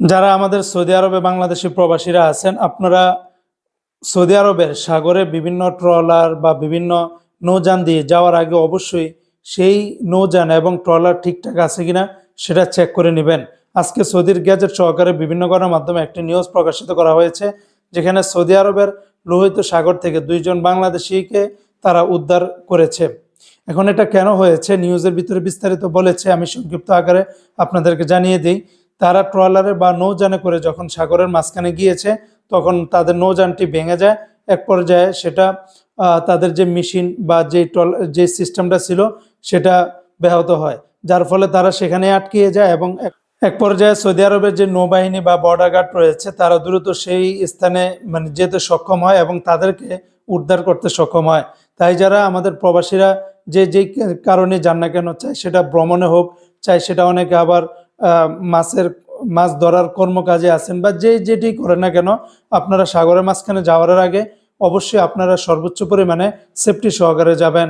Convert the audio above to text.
যারা আমাদের সৌদি আরবে বাংলাদেশি প্রবাসীরা আছেন, আপনারা সৌদি আরবের সাগরে বিভিন্ন ট্রলার বা বিভিন্ন নৌযান দিয়ে যাওয়ার আগে অবশ্যই সেই নৌযান এবং ট্রলার ঠিকঠাক আছে কিনা সেটা চেক করে নেবেন। আজকে সৌদির গ্যাজেট সহকারে বিভিন্ন গণমাধ্যমে একটি নিউজ প্রকাশিত করা হয়েছে, যেখানে সৌদি আরবের লোহিত সাগর থেকে দুইজন বাংলাদেশিকে তারা উদ্ধার করেছে। এখন এটা কেন হয়েছে নিউজের ভিতরে বিস্তারিত বলেছে, আমি সংক্ষিপ্ত আকারে আপনাদেরকে জানিয়ে দিই। তারা ট্রলারে বা নৌযানে করে যখন সাগরের মাঝখানে গিয়েছে, তখন তাদের নৌযানটি ভেঙে যায়। এক পর্যায়ে সেটা তাদের যে মেশিন বা যে ট্রল, যে সিস্টেমটা ছিল, সেটা ব্যাহত হয়। যার ফলে তারা সেখানে আটকিয়ে যায় এবং এক- পর্যায়ে সৌদি আরবের যে নৌবাহিনী বা বর্ডার গার্ড রয়েছে, তারা দ্রুত সেই স্থানে মানে যেতে সক্ষম হয় এবং তাদেরকে উদ্ধার করতে সক্ষম হয়। তাই যারা আমাদের প্রবাসীরা যে যে কারণে যান না কেন, চাই সেটা ভ্রমণে হোক, চাই সেটা অনেকে আবার মাছের, মাছ ধরার কর্মকাজে আছেন বা যে যেটি করেন না কেন, আপনারা সাগরের মাঝখানে যাওয়ার আগে অবশ্যই আপনারা সর্বোচ্চ পরিমাণে সেফটি সহকারে যাবেন।